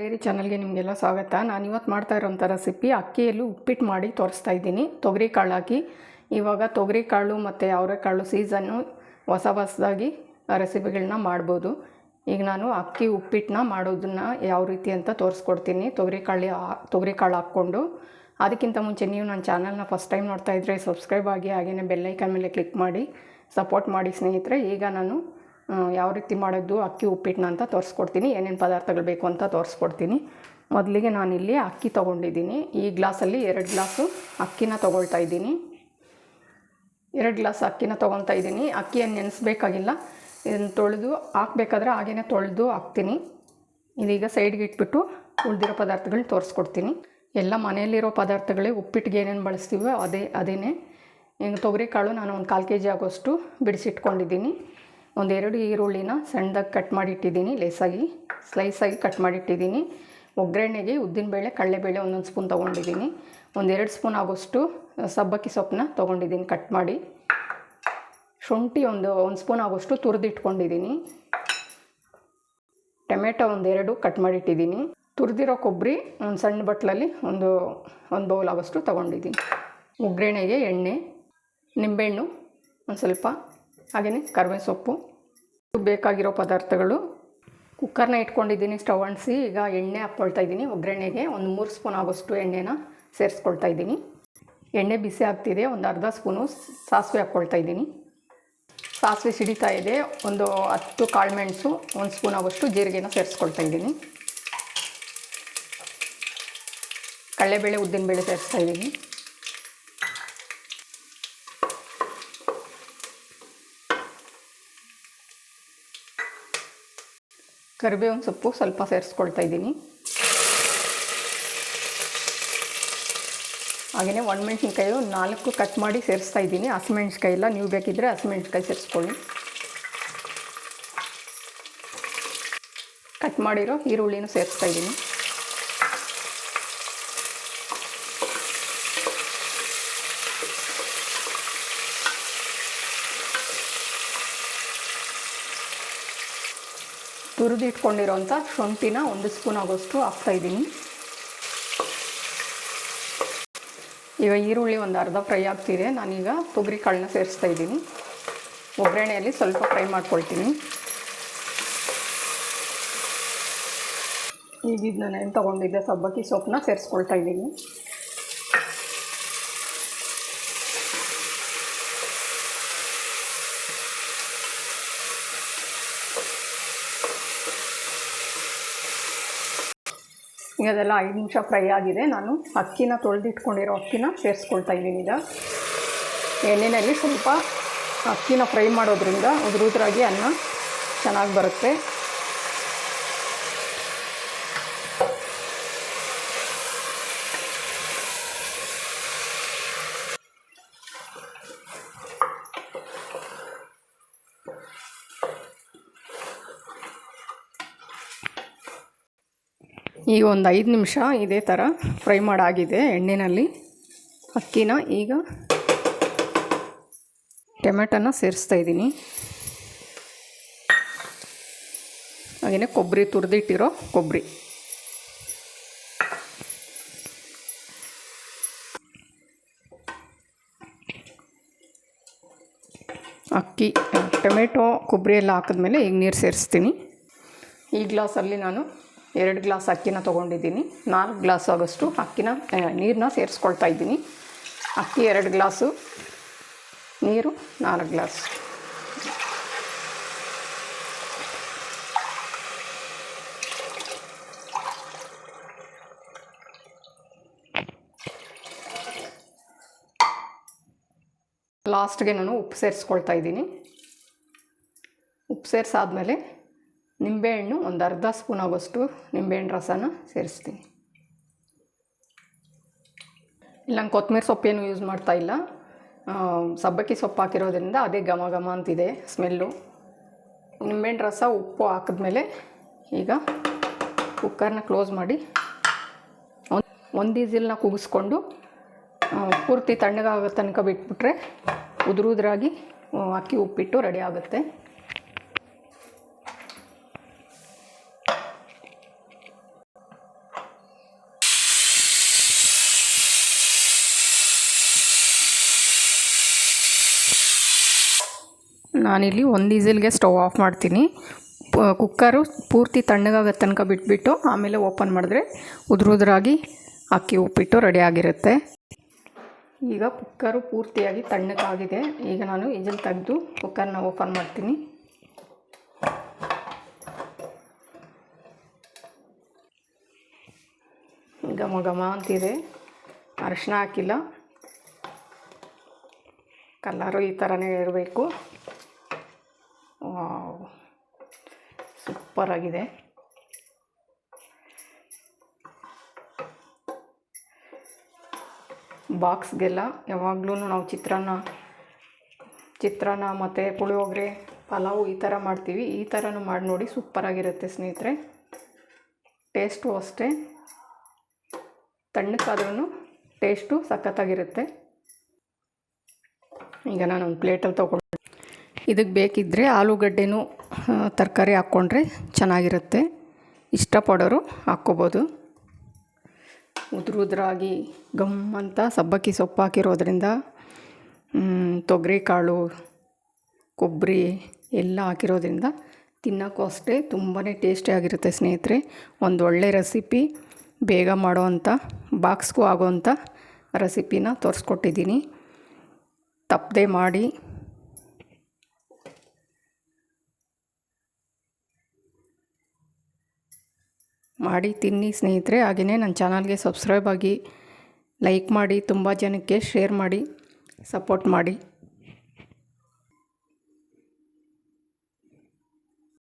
ಬೇರೆ ಚಾನಲ್ಗೆ ನಿಮಗೆಲ್ಲ ಸ್ವಾಗತ. ನಾನು ಇವತ್ತು ಮಾಡ್ತಾ ಇರೋಂಥ ರೆಸಿಪಿ ಅಕ್ಕಿಯಲ್ಲೂ ಉಪ್ಪಿಟ್ಟು ಮಾಡಿ ತೋರಿಸ್ತಾ ಇದ್ದೀನಿ. ತೊಗರಿ ಕಾಳು ಹಾಕಿ ಇವಾಗ ತೊಗರಿ ಕಾಳು ಮತ್ತು ಅವರೆಕಾಳು ಸೀಸನ್ನು ಹೊಸ ಹೊಸದಾಗಿ ರೆಸಿಪಿಗಳನ್ನ ಮಾಡ್ಬೋದು. ಈಗ ನಾನು ಅಕ್ಕಿ ಉಪ್ಪಿಟ್ಟನ್ನ ಮಾಡೋದನ್ನ ಯಾವ ರೀತಿ ಅಂತ ತೋರಿಸ್ಕೊಡ್ತೀನಿ. ತೊಗರಿ ಕಾಳು ತೊಗರಿ ಕಾಳು ಹಾಕ್ಕೊಂಡು. ಅದಕ್ಕಿಂತ ಮುಂಚೆ ನೀವು ನನ್ನ ಚಾನಲ್ನ ಫಸ್ಟ್ ಟೈಮ್ ನೋಡ್ತಾ ಇದ್ದರೆ ಸಬ್ಸ್ಕ್ರೈಬ್ ಆಗಿ ಹಾಗೆಯೇ ಬೆಲ್ಲೈಕನ್ ಮೇಲೆ ಕ್ಲಿಕ್ ಮಾಡಿ. ಸಪೋರ್ಟ್ ಮಾಡಿ ಸ್ನೇಹಿತರೆ. ಈಗ ನಾನು ಯಾವ ರೀತಿ ಮಾಡೋದು ಅಕ್ಕಿ ಉಪ್ಪಿಟ್ಟನ್ನ ಅಂತ ತೋರಿಸ್ಕೊಡ್ತೀನಿ. ಏನೇನು ಪದಾರ್ಥಗಳು ಬೇಕು ಅಂತ ತೋರಿಸ್ಕೊಡ್ತೀನಿ. ಮೊದಲಿಗೆ ನಾನಿಲ್ಲಿ ಅಕ್ಕಿ ತೊಗೊಂಡಿದ್ದೀನಿ. ಈ ಗ್ಲಾಸಲ್ಲಿ ಎರಡು ಗ್ಲಾಸು ಅಕ್ಕಿನ ತೊಗೊಳ್ತಾ ಇದ್ದೀನಿ. ಎರಡು ಗ್ಲಾಸ್ ಅಕ್ಕಿನ ತೊಗೊತಾ ಇದ್ದೀನಿ. ಅಕ್ಕಿಯನ್ನು ನೆನೆಸ್ಬೇಕಾಗಿಲ್ಲ. ಇದನ್ನು ತೊಳೆದು ಹಾಕ್ಬೇಕಾದ್ರೆ ಹಾಗೇ ತೊಳೆದು ಹಾಕ್ತೀನಿ. ಇದೀಗ ಸೈಡ್ಗೆ ಇಟ್ಬಿಟ್ಟು ಉಳಿದಿರೋ ಪದಾರ್ಥಗಳನ್ನ ತೋರಿಸ್ಕೊಡ್ತೀನಿ. ಎಲ್ಲ ಮನೆಯಲ್ಲಿರೋ ಪದಾರ್ಥಗಳೇ ಉಪ್ಪಿಟ್ಟಿಗೆ ಏನೇನು ಬಳಸ್ತೀವೋ ಅದೇ ಅದೇ ಈಗ ತೊಗರಿಕಾಳು ನಾನು ಒಂದು ಕಾಲು ಕೆ ಜಿ ಆಗೋಷ್ಟು ಬಿಡಿಸಿಟ್ಕೊಂಡಿದ್ದೀನಿ. ಒಂದೆರಡು ಈರುಳ್ಳಿನ ಸಣ್ಣದಾಗಿ ಕಟ್ ಮಾಡಿ ಇಟ್ಟಿದ್ದೀನಿ ಲೇಸಾಗಿ ಸ್ಲೈಸಾಗಿ ಕಟ್ ಮಾಡಿಟ್ಟಿದ್ದೀನಿ. ಒಗ್ಗರಣೆಗೆ ಉದ್ದಿನಬೇಳೆ ಕಡಲೆಬೇಳೆ ಒಂದೊಂದು ಸ್ಪೂನ್ ತೊಗೊಂಡಿದ್ದೀನಿ. ಒಂದೆರಡು ಸ್ಪೂನ್ ಆಗೋಷ್ಟು ಸಬ್ಬಕ್ಕಿ ಸೊಪ್ಪನ್ನ ತೊಗೊಂಡಿದ್ದೀನಿ ಕಟ್ ಮಾಡಿ. ಶುಂಠಿ ಒಂದು ಒಂದು ಸ್ಪೂನ್ ಆಗೋಷ್ಟು ತುರಿದಿಟ್ಕೊಂಡಿದ್ದೀನಿ. ಟೊಮೆಟೊ ಒಂದೆರಡು ಕಟ್ ಮಾಡಿಟ್ಟಿದ್ದೀನಿ. ತುರಿದಿರೋ ಕೊಬ್ಬರಿ ಒಂದು ಸಣ್ಣ ಬಟ್ಲಲ್ಲಿ ಒಂದು ಒಂದು ಬೌಲ್ ಆಗೋಷ್ಟು ತೊಗೊಂಡಿದ್ದೀನಿ. ಒಗ್ಗರಣೆಗೆ ಎಣ್ಣೆ, ನಿಂಬೆಹಣ್ಣು ಒಂದು ಸ್ವಲ್ಪ ಹಾಗೆಯೇ ಕರಿಬೇವು ಸೊಪ್ಪು, ಬೇಕಾಗಿರೋ ಪದಾರ್ಥಗಳು. ಕುಕ್ಕರ್ನ ಇಟ್ಕೊಂಡಿದ್ದೀನಿ, ಸ್ಟವ್ ಅಂಟಿಸಿ, ಈಗ ಎಣ್ಣೆ ಹಾಕ್ಕೊಳ್ತಾ ಇದ್ದೀನಿ. ಒಗ್ಗರಣೆಗೆ ಒಂದು ಮೂರು ಸ್ಪೂನ್ ಆಗೋಷ್ಟು ಎಣ್ಣೆನ ಸೇರಿಸ್ಕೊಳ್ತಾ ಇದ್ದೀನಿ. ಎಣ್ಣೆ ಬಿಸಿ ಆಗ್ತಿದೆ, ಒಂದು ಅರ್ಧ ಸ್ಪೂನು ಸಾಸಿವೆ ಹಾಕ್ಕೊಳ್ತಾ ಇದ್ದೀನಿ. ಸಾಸಿವೆ ಸಿಡಿತಾ ಇದೆ, ಒಂದು ಹತ್ತು ಕಾಳುಮೆಣಸು ಒಂದು ಸ್ಪೂನ್ ಆಗೋಷ್ಟು ಜೀರಿಗೆನ ಸೇರಿಸ್ಕೊಳ್ತಾ ಇದ್ದೀನಿ. ಕಡಲೆಬೇಳೆ ಉದ್ದಿನಬೇಳೆ ಸೇರಿಸ್ತಾ ಇದ್ದೀನಿ. ಕರಿಬೇವಿನ ಸೊಪ್ಪು ಸ್ವಲ್ಪ ಸೇರಿಸ್ಕೊಳ್ತಾ ಇದ್ದೀನಿ. ಹಾಗೆಯೇ ಒಣಮೆಣ್ಸಿನ್ಕಾಯಿ ನಾಲ್ಕು ಕಟ್ ಮಾಡಿ ಸೇರಿಸ್ತಾ ಇದ್ದೀನಿ. ಹಸಿಮೆಣ್ಸಿಕಾಯಿ ಇಲ್ಲ ನೀವು ಬೇಕಿದ್ದರೆ ಹಸಿಮೆಣ್ಸಿಕಾಯಿ ಸೇರಿಸ್ಕೊಳ್ಳಿ. ಕಟ್ ಮಾಡಿರೋ ಈರುಳ್ಳಿನೂ ಸೇರಿಸ್ತಾ ಇದ್ದೀನಿ. ತುರಿದು ಇಟ್ಕೊಂಡಿರೋಂಥ ಶುಂಠಿನ ಒಂದು ಸ್ಪೂನ್ ಆಗೋಷ್ಟು ಹಾಕ್ತಾ ಇದ್ದೀನಿ. ಈಗ ಈರುಳ್ಳಿ ಒಂದು ಅರ್ಧ ಫ್ರೈ ಆಗ್ತಿದೆ. ನಾನೀಗ ತೊಗರಿ ಕಾಳನ್ನ ಸೇರಿಸ್ತಾ ಇದ್ದೀನಿ. ಒಗ್ಗರಣೆಯಲ್ಲಿ ಸ್ವಲ್ಪ ಫ್ರೈ ಮಾಡ್ಕೊಳ್ತೀನಿ. ಈಗ ನಾನು ಏನು ತೊಗೊಂಡಿದ್ದೆ ಸಬ್ಬಕ್ಕಿ ಸೊಪ್ಪನ್ನ ಸೇರಿಸ್ಕೊಳ್ತಾ ಇದ್ದೀನಿ. ಅದೆಲ್ಲ ಐದು ನಿಮಿಷ ಫ್ರೈ ಆಗಿದೆ. ನಾನು ಅಕ್ಕಿನ ತೊಳೆದಿಟ್ಕೊಂಡಿರೋ ಅಕ್ಕಿನ ಸೇರಿಸ್ಕೊಳ್ತಾ ಇದ್ದೀನಿ ಈಗ. ಎಣ್ಣೆಯಲ್ಲಿ ಸ್ವಲ್ಪ ಅಕ್ಕಿನ ಫ್ರೈ ಮಾಡೋದ್ರಿಂದ ಉದುರುದ್ರಾಗಿ ಅನ್ನ ಚೆನ್ನಾಗಿ ಬರುತ್ತೆ. ಈಗ ಒಂದು ಐದು ನಿಮಿಷ ಇದೇ ಥರ ಫ್ರೈ ಮಾಡಾಗಿದೆ ಎಣ್ಣೆಯಲ್ಲಿ ಅಕ್ಕಿನ ಈಗ ಟೊಮೆಟೊನ ಸೇರಿಸ್ತಾ ಇದ್ದೀನಿ. ಹಾಗೆಯೇ ಕೊಬ್ಬರಿ ತುರಿದಿಟ್ಟಿರೋ ಕೊಬ್ಬರಿ. ಅಕ್ಕಿ, ಟೊಮೆಟೊ, ಕೊಬ್ಬರಿ ಎಲ್ಲ ಹಾಕಿದ್ಮೇಲೆ ಈಗ ನೀರು ಸೇರಿಸ್ತೀನಿ. ಈ ಗ್ಲಾಸಲ್ಲಿ ನಾನು ಎರಡು ಗ್ಲಾಸ್ ಅಕ್ಕಿನ ತೊಗೊಂಡಿದ್ದೀನಿ. ನಾಲ್ಕು ಗ್ಲಾಸ್ ಆಗೋಷ್ಟು ಅಕ್ಕಿನ ನೀರನ್ನ ಸೇರಿಸ್ಕೊಳ್ತಾ ಇದ್ದೀನಿ. ಅಕ್ಕಿ ಎರಡು ಗ್ಲಾಸು, ನೀರು ನಾಲ್ಕು ಗ್ಲಾಸ್. ಲಾಸ್ಟ್ಗೆ ನಾನು ಉಪ್ಪು ಸೇರಿಸ್ಕೊಳ್ತಾ ಇದ್ದೀನಿ. ಉಪ್ಪು ಸೇರಿಸಾದ್ಮೇಲೆ ನಿಂಬೆಹಣ್ಣು ಒಂದು ಅರ್ಧ ಸ್ಪೂನ್ ಆಗೋಷ್ಟು ನಿಂಬೆಹಣ್ಣು ರಸನ ಸೇರಿಸ್ತೀನಿ. ಇಲ್ಲ ನಾನು ಕೊತ್ತಂಬರಿ ಸೊಪ್ಪೇನು ಯೂಸ್ ಮಾಡ್ತಾ ಇಲ್ಲ. ಸಬ್ಬಕ್ಕಿ ಸೊಪ್ಪು ಹಾಕಿರೋದ್ರಿಂದ ಅದೇ ಘಮ ಘಮ ಅಂತಿದೆ ಸ್ಮೆಲ್ಲು. ನಿಂಬೆಹಣ್ಣು ರಸ, ಉಪ್ಪು ಹಾಕಿದ್ಮೇಲೆ ಈಗ ಕುಕ್ಕರ್ನ ಕ್ಲೋಸ್ ಮಾಡಿ ಒಂದು ಈಸಿಲ್ನ ಕೂಗಿಸ್ಕೊಂಡು ಪೂರ್ತಿ ತಣ್ಣಗಾಗೋ ತನಕ ಬಿಟ್ಬಿಟ್ರೆ ಉದುರುದ್ರಾಗಿ ಅಕ್ಕಿ ಉಪ್ಪಿಟ್ಟು ರೆಡಿ ಆಗುತ್ತೆ. ನಾನಿಲ್ಲಿ ಒಂದು ಈಸಿಲ್ಗೆ ಸ್ಟವ್ ಆಫ್ ಮಾಡ್ತೀನಿ. ಕುಕ್ಕರು ಪೂರ್ತಿ ತಣ್ಣಗಾಗೋ ತನಕ ಬಿಟ್ಬಿಟ್ಟು ಆಮೇಲೆ ಓಪನ್ ಮಾಡಿದ್ರೆ ಉದುರು ಉದುರಾಗಿ ಅಕ್ಕಿ ಉಪ್ಪಿಟ್ಟು ರೆಡಿ ಆಗಿರುತ್ತೆ. ಈಗ ಕುಕ್ಕರು ಪೂರ್ತಿಯಾಗಿ ತಣ್ಣಗಾಗಿದೆ. ಈಗ ನಾನು ಈಜಲ್ ತೆಗೆದು ಕುಕ್ಕರ್ನ ಓಪನ್ ಮಾಡ್ತೀನಿ. ಘಮ ಘಮ ಅಂತಿದೆ ಅರಿಶಿನ ಹಾಕಿಲ್ಲ. ಕಲ್ಲರು ಈ ಥರನೇ ಇರಬೇಕು. ಸೂಪರಾಗಿದೆ ಬಾಕ್ಸ್ಗೆಲ್ಲ ಯಾವಾಗಲೂ ನಾವು ಚಿತ್ರಾನ್ನ ಚಿತ್ರಾನ್ನ ಮತ್ತು ಪುಳಿಯೋಗರೆ, ಪಲಾವು ಈ ಥರ ಮಾಡ್ತೀವಿ. ಈ ಥರನೂ ಮಾಡಿ ನೋಡಿ ಸೂಪರಾಗಿರುತ್ತೆ ಸ್ನೇಹಿತರೆ. ಟೇಸ್ಟು ಅಷ್ಟೇ. ತಣ್ಣಕ್ಕಾದ್ರೂ ಟೇಸ್ಟು ಸಖತ್ತಾಗಿರುತ್ತೆ. ಈಗ ನಾನು ಒಂದು ಪ್ಲೇಟಲ್ಲಿ ತೊಗೊಂಡು ಇದಕ್ಕೆ ಬೇಕಿದ್ದರೆ ಆಲೂಗಡ್ಡೆನೂ ತರಕಾರಿ ಹಾಕ್ಕೊಂಡ್ರೆ ಚೆನ್ನಾಗಿರುತ್ತೆ. ಇಷ್ಟಪಡೋರು ಹಾಕ್ಕೋಬೋದು. ಉದುರು ಉದುರಾಗಿ ಗಮ್ ಅಂತ ಸಬ್ಬಕ್ಕಿ ಸೊಪ್ಪು ಹಾಕಿರೋದ್ರಿಂದ ತೊಗರಿ ಕಾಳು ಕೊಬ್ಬರಿ ಎಲ್ಲ ಹಾಕಿರೋದ್ರಿಂದ ತಿನ್ನೋಕ್ಕೂ ಅಷ್ಟೇ ತುಂಬಾ ಟೇಸ್ಟಿಯಾಗಿರುತ್ತೆ ಸ್ನೇಹಿತರೆ. ಒಂದು ಒಳ್ಳೆ ರೆಸಿಪಿ, ಬೇಗ ಮಾಡೋವಂಥ ಬಾಕ್ಸ್ಗೂ ಆಗೋವಂಥ ರೆಸಿಪಿನ ತೋರಿಸ್ಕೊಟ್ಟಿದ್ದೀನಿ. ತಪ್ಪದೆ ಮಾಡಿ ಮಾಡಿ ತಿನ್ನಿ ಸ್ನೇಹಿತರೆ ಹಾಗೆಯೇ ನನ್ನ ಚಾನಲ್ಗೆ ಸಬ್ಸ್ಕ್ರೈಬ್ ಆಗಿ ಲೈಕ್ ಮಾಡಿ, ತುಂಬ ಜನಕ್ಕೆ ಶೇರ್ ಮಾಡಿ ಸಪೋರ್ಟ್ ಮಾಡಿ.